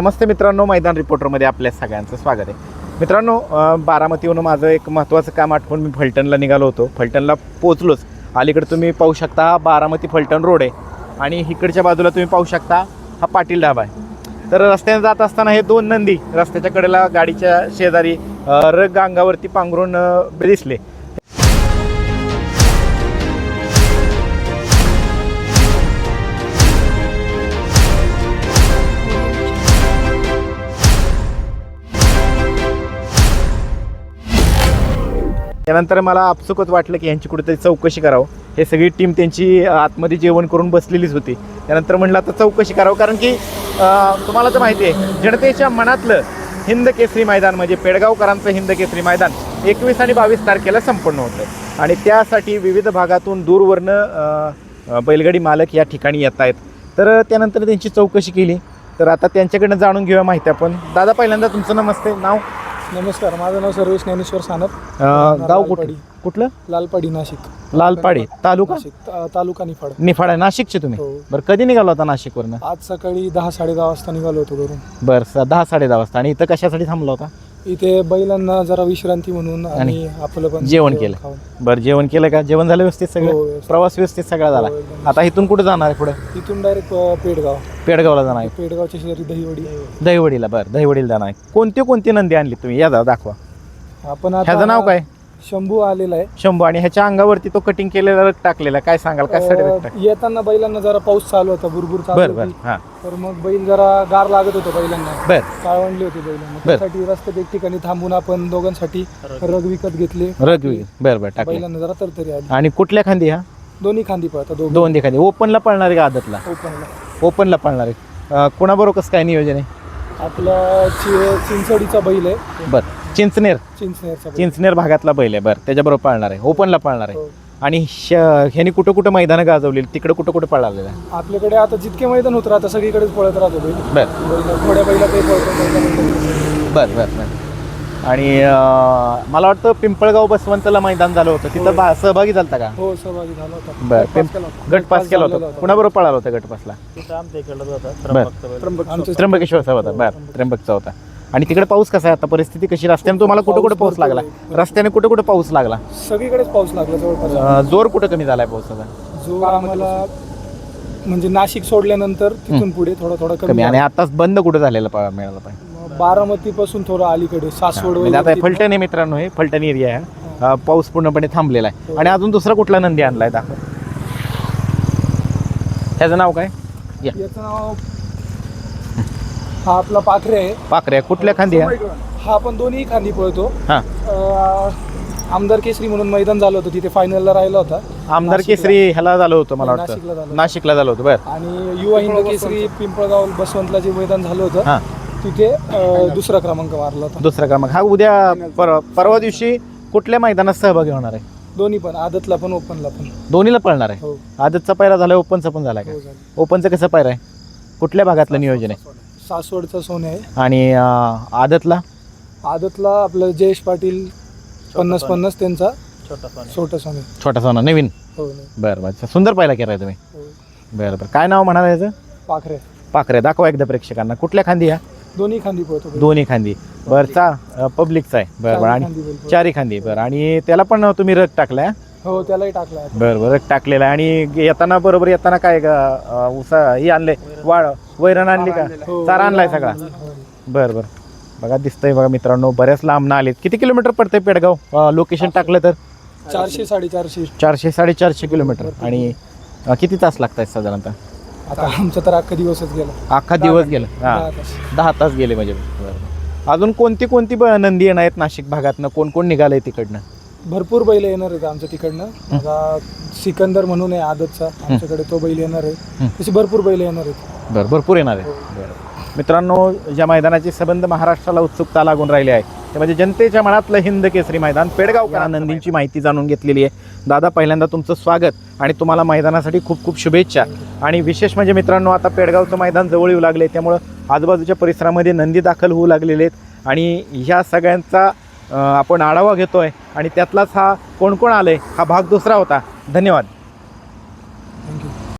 नमस्ते मित्रांनो मैदान रिपोर्टरमध्ये आपल्या सगळ्यांचं स्वागत आहे. मित्रांनो बारामतीवरून माझं एक महत्त्वाचं काम आठवून मी फलटणला निघालो होतो. फलटणला पोचलोच अलीकडे तुम्ही पाहू शकता बारामती फलटण रोड आहे. आणि इकडच्या बाजूला तुम्ही पाहू शकता हा पाटील ढाबा आहे. तर रस्त्याने जात असताना हे दोन नंदी रस्त्याच्या कडेला गाडीच्या शेजारी रग अंगावरती पांघरून दिसले. त्यानंतर मला आपसुकच वाटलं की यांची कुठेतरी चौकशी करावं. हे सगळी टीम त्यांची आतमध्ये जेवण करून बसलेलीच होती. त्यानंतर म्हणलं आता चौकशी करावं कारण की तुम्हाला तर माहिती आहे जनतेच्या मनातलं हिंद केसरी मैदान म्हणजे पेडगावकरांचं हिंद केसरी मैदान एकवीस आणि बावीस तारखेला संपन्न होतं. आणि त्यासाठी विविध भागातून दूरवरनं बैलगाडी मालक या ठिकाणी येत आहेत. तर त्यानंतर त्यांची चौकशी केली. तर आता त्यांच्याकडनं जाणून घेऊया माहिती आपण. दादा पहिल्यांदा तुमचं नमस्ते. नाव? नमस्कार माझं नाव सर्वेश ज्ञानेश्वर सानप. अ, गाव कुठलं? लालपाडी. कुठलं लालपाडी नाशिक. लालपाडी तालुका? नाशिक ता- तालुका निफाड. निफाड आहे नाशिकचे तुम्ही? हो. बरं कधी निघाला होता नाशिकवरनं? आज सकाळी दहा साडे दहा वाजता निघालो होतो घरून. बरं स- दहा साडे दहा वाजता. आणि इथं कशासाठी थांबला होता? इथे बैलांना जरा विश्रांती म्हणून आणि आपलं पण जेवण केलं. खाऊन. बरं जेवण केलं का? जेवण झालं व्यवस्थित हो, सगळं व्यवस्थित. प्रवास व्यवस्थित सगळा झाला. हो, एकदम. आता इथून कुठं जाणार आहे पुढे? इथून डायरेक्ट पेडगाव. पेडगावला जाणार आहे. पेडगावच्या शेजारी दहीवडी. दहीवडीला बरं दहीवडीला जाणार आहे. कोणते कोणते नंदी आणली तुम्ही? या जा दाखवा. आपण ह्याचं नाव काय? शंभू आलेला आहे. शंभू आणि ह्याच्या अंगावरती तो कटिंग केलेला रग टाकलेला काय सांगाल रग अं, टाक येताना बैलांना जरा पाऊस चालू होता भरपूर चालू बरं होती. हां. तर मग बैल जरा गार लागत होतं बैलांना. बरं. काळवंडली होती बैलांना. त्यासाठी रस्त्यात एक ठिकाणी थांबून आपण दोघांसाठी रग विकत घेतले. रग बरं बरं टाकले. बैलांना जरा तरतरी आली. आणि कुठल्या खांदी हा? दोन्ही खांदी पळतात दोघं. दोन खांदी. ओपनला पळणार आहे का आदतला? ओपनला ओपनला पळणार आहे. कोणाबरोबर कसं काय नियोजन आहे? आपला चि- चिंचोडीचा बैल आहे. बरं. चिंचनेर. चिंचनेरचा बैल. चिंचनेर भागातला बैल आहे. बरं. त्याच्याबरोबर पाळणार आहे. ओपनला पाळणार आहे. हो. आणि श- ह्यानी कुठं कुठं मैदानं गाजवली तिकडं कुठं कुठं पळालेलं आहे? आपल्याकडे आता जितके मैदान होत राहतं सगळीकडेच पळत राहतो बैल. बरं. बैल थोड्या बैला काही पळतो. बरं बरं बरं. आणि मला वाटतं पिंपळगाव बसवंतला मैदान झालं होतं. तिथं बा सहभागी झालता का? हो सहभागी झाला होता. बरं गट पास केला होता. गट होता. कुणाबरोबर पळाला होता गट पासला त्र्यंबक आमच्या त्र्यंबकेश्वरचा होता. बरं त्र्यंबकचा होता. आणि तिकडे पाऊस कसा आहे आता? परिस्थिती कशी? रस्त्याने तुम्हाला कुठं कुठं पाऊस लागला? रस्त्याने कुठं कुठं पाऊस लागला? सगळीकडेच पाऊस लागला जवळपास. अं, जोर कुठं कमी झालाय पावसाचा? जो आम्हाला म्हणजे नाशिक सोडल्यानंतर तिथून पुढे थोडा थोडा कमी कमी. आणि आताच बंद कुठं झालेला पा- मिळाला पाहिजे? बारामती पासून थोडं अलीकडे सासवड म्हणजे आता वगैरे फलटण आहे मित्रांनो हे फलटण एरिया आहे. अं, पाऊस पूर्णपणे थांबलेला आहे. आणि अजून दुसरा कुठला नंदी आणलाय दाखव त्याचं नाव काय? या. याचं नाव हा आपला पाखरे आहे. पाकऱ्या कुठल्या खांदी आहे? हा आपण दोन्ही खांदी पळतो. हां. अं, आमदार केसरी म्हणून मैदान झालं होतं तिथे फायनलला राहिला होता. आमदार नाशिकला. केसरी ह्याला झालं होतं मला नाशिकला वाटतं. नाशिकला झालं होतं बरं. आणि युवा हिंद केसरी पिंपळगाव बसवंतला जे मैदान झालं होतं हां. तिथे अं, दुसरा क्रमांक मारला होता. दुसरा क्रमांक. हा उद्या पर परवा दिवशी कुठल्या मैदानात सहभागी होणार आहे? दोन्ही पण आदतला पण ओपनला पण. दोन्हीला पळणार आहे? हो. आदतचा पायरा झाला ओपनचा पण झाला हो झालं. ओपनचं कसं पायरा आहे? कुठल्या भागातलं नियोजन आहे? सासवडचा सोने आहे. आणि अं, आदतला? आदतला आपलं जयेश पाटील पन्नास पन्नास त्यांचा छोटा सोने. छोटा सोना. नवीन? हो नाही. बरं बरं. सुंदर पाहिला केलाय तुम्ही. हो. बरं बरं. काय नाव म्हणाला याचं? पाखरे. पाखरे. दाखवा एकदा प्रेक्षकांना. कुठल्या खांदी ह्या दोन्ही खांदी पळतो बैल. दोन्ही खांदी. बरं चा पब्लिकचा आहे. बरं बरं चारी आणि खांदी बैल पळतो. चारी खांदी. बरं आणि त्याला पण तुम्ही रग टाकलाय हो? त्यालाही टाकला आहे. बरं बरं रग टाकलेला आहे. आणि येताना बरोबर येताना काय ग, अं, उसा ही आणले वाळ वैरण आणली का? हो, चारा आणलाय सगळा? हो. बरं बरं. बघा दिसतंय बघा मित्रांनो बऱ्याच लांब आलेत. किती किलोमीटर पडतंय पेडगाव? लोकेशन टाकलं तर? चारशे साडेचारशे. चारशे साडेचारशे किलोमीटर. आणि अं, किती तास लागत आहेत साधारणतः? आता आमचा तर अख्खा दिवसच गेला. अख्खा दिवस गेला? दहा हां तास. दहा तास गेले म्हणजे. बरं. अजून कोणती कोणती ब- नंदी येणार आहेत नाशिक भागातनं? कोण कोण निघालंय तिकडनं? भरपूर बैल येणार आहेत आमच्या तिकडनं. आता सिकंदर म्हणून आहे आदतचा. आमच्याकडे तो बैल येणार आहे. तशी भरपूर बैल येणार आहेत. बरं भरपूर येणार आहे बरं. मित्रांनो ज्या मैदानाची संबंध महाराष्ट्राला उत्सुकता लागून राहिली आहे ते म्हणजे जनतेच्या मनातलं हिंद केसरी मैदान पेडगावकर नंदींची माहिती जाणून घेतलेली आहे. दादा पहिल्यांदा तुमचं स्वागत आणि तुम्हाला मैदानासाठी खूप खूप शुभेच्छा. आणि विशेष म्हणजे मित्रांनो आता पेडगावचं मैदान जवळ येऊ लागले त्यामुळं आजूबाजूच्या परिसरामध्ये नंदी दाखल होऊ लागलेले आहेत. आणि ह्या सगळ्यांचा आपण आढावा घेतोय. आणि त्यातलाच हा कोण कोण आले हा भाग दुसरा होता. धन्यवाद.